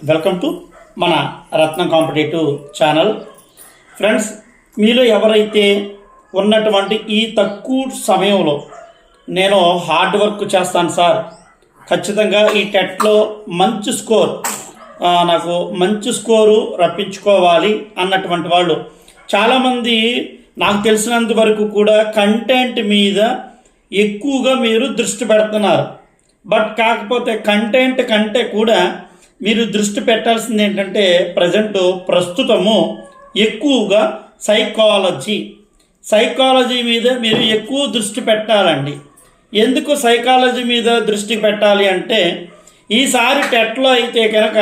Welcome to మన రత్నం competitive channel. Friends మీలో ఎవరైతే ఉన్నటువంటి ఈ తక్కువ సమయంలో నేను హార్డ్ వర్క్ చేస్తాను సార్ ఖచ్చితంగా ఈ టెట్లో మంచి స్కోర్ నాకు మంచి స్కోరు రప్పించుకోవాలి అన్నటువంటి వాళ్ళు. చాలామంది నాకు తెలిసినంత వరకు కూడా కంటెంట్ మీద ఎక్కువగా మీరు దృష్టి పెడుతున్నారు. బట్ కాకపోతే కంటెంట్ కంటే కూడా మీరు దృష్టి పెట్టాల్సింది ఏంటంటే ప్రజెంట్ ప్రస్తుతము ఎక్కువగా సైకాలజీ. సైకాలజీ మీద మీరు ఎక్కువ దృష్టి పెట్టాలండి. ఎందుకు సైకాలజీ మీద దృష్టి పెట్టాలి అంటే ఈసారి టెట్లో అయితే కనుక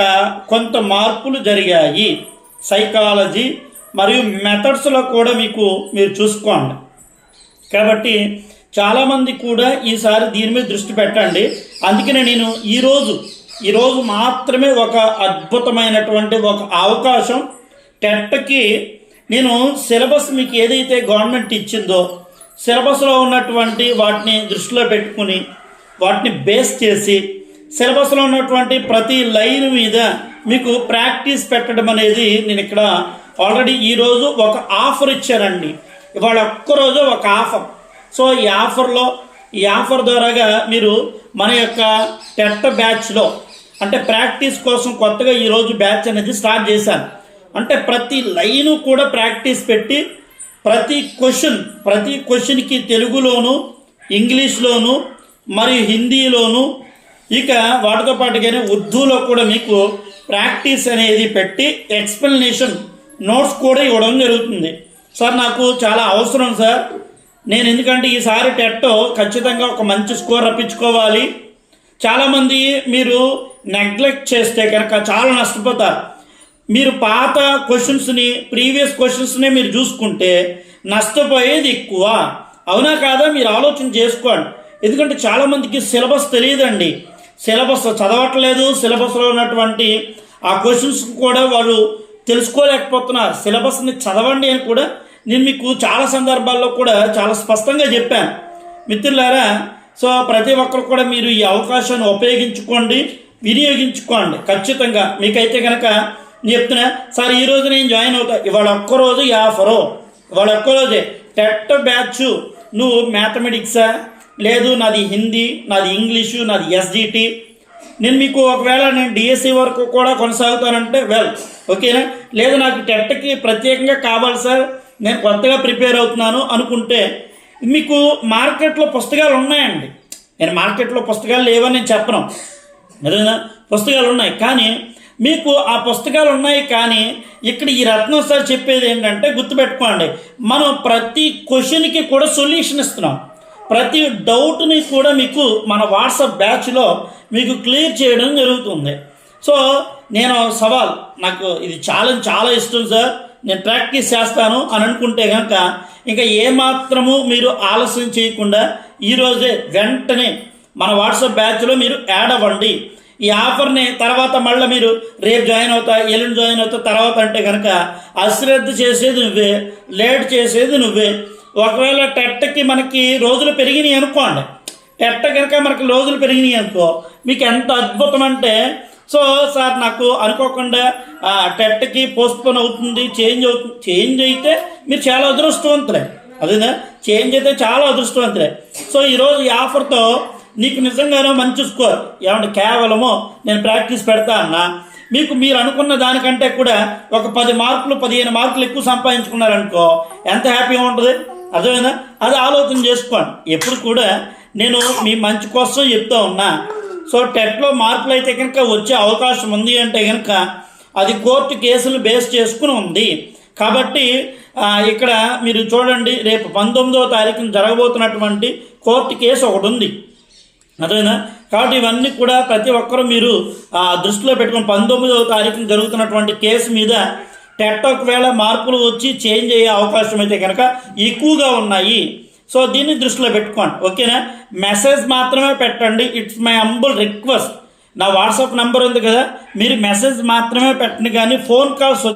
కొంత మార్పులు జరిగాయి. సైకాలజీ మరియు మెథడ్స్లో కూడా మీకు మీరు చూసుకోండి. కాబట్టి చాలామంది కూడా ఈసారి దీని మీద దృష్టి పెట్టండి. అందుకనే నేను ఈరోజు ఈరోజు మాత్రమే ఒక అద్భుతమైనటువంటి ఒక అవకాశం. టెట్కి నేను సిలబస్ మీకు ఏదైతే గవర్నమెంట్ ఇచ్చిందో సిలబస్లో ఉన్నటువంటి వాటిని దృష్టిలో పెట్టుకుని వాటిని బేస్ చేసి సిలబస్లో ఉన్నటువంటి ప్రతి లైన్ మీద మీకు ప్రాక్టీస్ పెట్టడం అనేది నేను ఇక్కడ ఆల్రెడీ ఈరోజు ఒక ఆఫర్ ఇచ్చానండి. ఇవాళ ఒక్కరోజు ఒక ఆఫర్. సో ఈ ఆఫర్లో ఈ ఆఫర్ ద్వారాగా మీరు మన యొక్క టెట్ బ్యాచ్లో అంటే ప్రాక్టీస్ కోసం కొత్తగా ఈరోజు బ్యాచ్ అనేది స్టార్ట్ చేశాను. అంటే ప్రతి లైను కూడా ప్రాక్టీస్ పెట్టి ప్రతి క్వశ్చన్ ప్రతి క్వశ్చన్కి తెలుగులోను ఇంగ్లీష్లోను మరియు హిందీలోను ఇక వాటితో పాటుగానే ఉర్దూలో కూడా మీకు ప్రాక్టీస్ అనేది పెట్టి ఎక్స్ప్లెనేషన్ నోట్స్ కూడా ఇవ్వడం జరుగుతుంది. సార్ నాకు చాలా అవసరం సార్. నేను ఎందుకంటే ఈసారి టెట్ ఖచ్చితంగా ఒక మంచి స్కోర్ రప్పించుకోవాలి. చాలామంది మీరు నెగ్లెక్ట్ చేస్తే కనుక చాలా నష్టపోతారు. మీరు పాత క్వశ్చన్స్ని ప్రీవియస్ క్వశ్చన్స్నే మీరు చూసుకుంటే నష్టపోయేది ఎక్కువ. అవునా కాదా? మీరు ఆలోచన చేసుకోండి. ఎందుకంటే చాలామందికి సిలబస్ తెలియదండి. సిలబస్ చదవట్లేదు. సిలబస్లో ఉన్నటువంటి ఆ క్వశ్చన్స్ కూడా వారు తెలుసుకోలేకపోతున్నారు. సిలబస్ని చదవండి అని కూడా నేను మీకు చాలా సందర్భాల్లో కూడా చాలా స్పష్టంగా చెప్పాను. మిత్రులారా సో ప్రతి ఒక్కరు కూడా మీరు ఈ అవకాశాన్ని ఉపయోగించుకోండి. వినియోగించుకోండి. ఖచ్చితంగా. మీకైతే కనుక చెప్తున్నా సార్ ఈ రోజు నేను జాయిన్ అవుతా. ఇవాళ ఒక్కరోజు ఈ ఆఫరు. ఇవాళ ఒక్కరోజే టెట్ బ్యాచ్. నువ్వు మ్యాథమెటిక్సా? లేదు నాది హిందీ నాది ఇంగ్లీషు నాది ఎస్జిటి. నేను మీకు ఒకవేళ నేను డిఎస్సి వరకు కూడా కొనసాగుతానంటే వెల్. ఓకేనా? లేదు నాకు టెట్కి ప్రత్యేకంగా కావాలి సార్. నేను కొత్తగా ప్రిపేర్ అవుతున్నాను అనుకుంటే మీకు మార్కెట్లో పుస్తకాలు ఉన్నాయండి. నేను మార్కెట్లో పుస్తకాలు లేవని నేను చెప్పను. అదేనా పుస్తకాలు ఉన్నాయి కానీ మీకు ఆ పుస్తకాలు ఉన్నాయి కానీ ఇక్కడ ఈ రత్నం సార్ చెప్పేది ఏంటంటే గుర్తుపెట్టుకోండి. మనం ప్రతి క్వశ్చన్కి కూడా సొల్యూషన్ ఇస్తున్నాం. ప్రతి డౌట్ని కూడా మీకు మన వాట్సాప్ బ్యాచ్లో మీకు క్లియర్ చేయడం జరుగుతుంది. సో నేను సవాల్ నాకు ఇది చాలా చాలా ఇష్టం సార్. నేను ప్రాక్టీస్ చేస్తాను అని అనుకుంటే కనుక ఇంకా ఏమాత్రము మీరు ఆలస్యం చేయకుండా ఈరోజే వెంటనే మన వాట్సాప్ బ్యాచ్లో మీరు యాడ్ అవ్వండి. ఈ ఆఫర్ని తర్వాత మళ్ళీ మీరు రేపు జాయిన్ అవుతా ఎల్లుండి జాయిన్ అవుతా తర్వాత అంటే కనుక అశ్రద్ధ చేసేది నువ్వే లేట్ చేసేది నువ్వే. ఒకవేళ టెట్కి మనకి రోజులు పెరిగినాయి అనుకోండి. టెట్ కనుక మనకి రోజులు పెరిగినాయి అనుకో మీకు ఎంత అద్భుతం అంటే సో సార్ నాకు అనుకోకుండా ఆ, టెట్కి పోస్ట్పోన్ అవుతుంది చేంజ్ అవుతుంది చేంజ్ అయితే మీరు చాలా అదృష్టవంతులే. అదేనా? చేంజ్ అయితే చాలా అదృష్టవంతులే. సో ఈరోజు ఈ ఆఫర్తో నీకు నిజంగానో మంచి స్కోర్ ఏమంటే కేవలము నేను ప్రాక్టీస్ పెడతా అన్నా. మీకు మీరు అనుకున్న దానికంటే కూడా ఒక పది మార్కులు పదిహేను మార్కులు ఎక్కువ సంపాదించుకున్నారనుకో ఎంత హ్యాపీగా ఉంటుంది? అర్థమైందా? అది ఆలోచన చేసుకోండి. ఎప్పుడు కూడా నేను మీ మంచి కోసం చెప్తా ఉన్నా. సో టెట్లో మార్కులు అయితే కనుక వచ్చే అవకాశం ఉంది అంటే కనుక అది కోర్టు కేసులు బేస్ చేసుకుని ఉంది. కాబట్టి ఇక్కడ మీరు చూడండి రేపు పంతొమ్మిదవ తారీఖున జరగబోతున్నటువంటి కోర్టు కేసు ఒకటి ఉంది. అదేనా కాబట్టి ఇవన్నీ కూడా ప్రతి ఒక్కరూ మీరు దృష్టిలో పెట్టుకుని పంతొమ్మిదవ తారీఖున జరుగుతున్నటువంటి కేసు మీద టెట్ ఒకవేళ మార్పులు వచ్చి చేంజ్ అయ్యే అవకాశం అయితే కనుక ఎక్కువగా ఉన్నాయి. సో దీన్ని దృష్టిలో పెట్టుకోండి. ఓకేనా? మెసేజ్ మాత్రమే పెట్టండి. It's my humble request. నా వాట్సాప్ నంబర్ ఉంది కదా. మీరు మెసేజ్ మాత్రమే పెట్టండి. కానీ ఫోన్ కాల్స్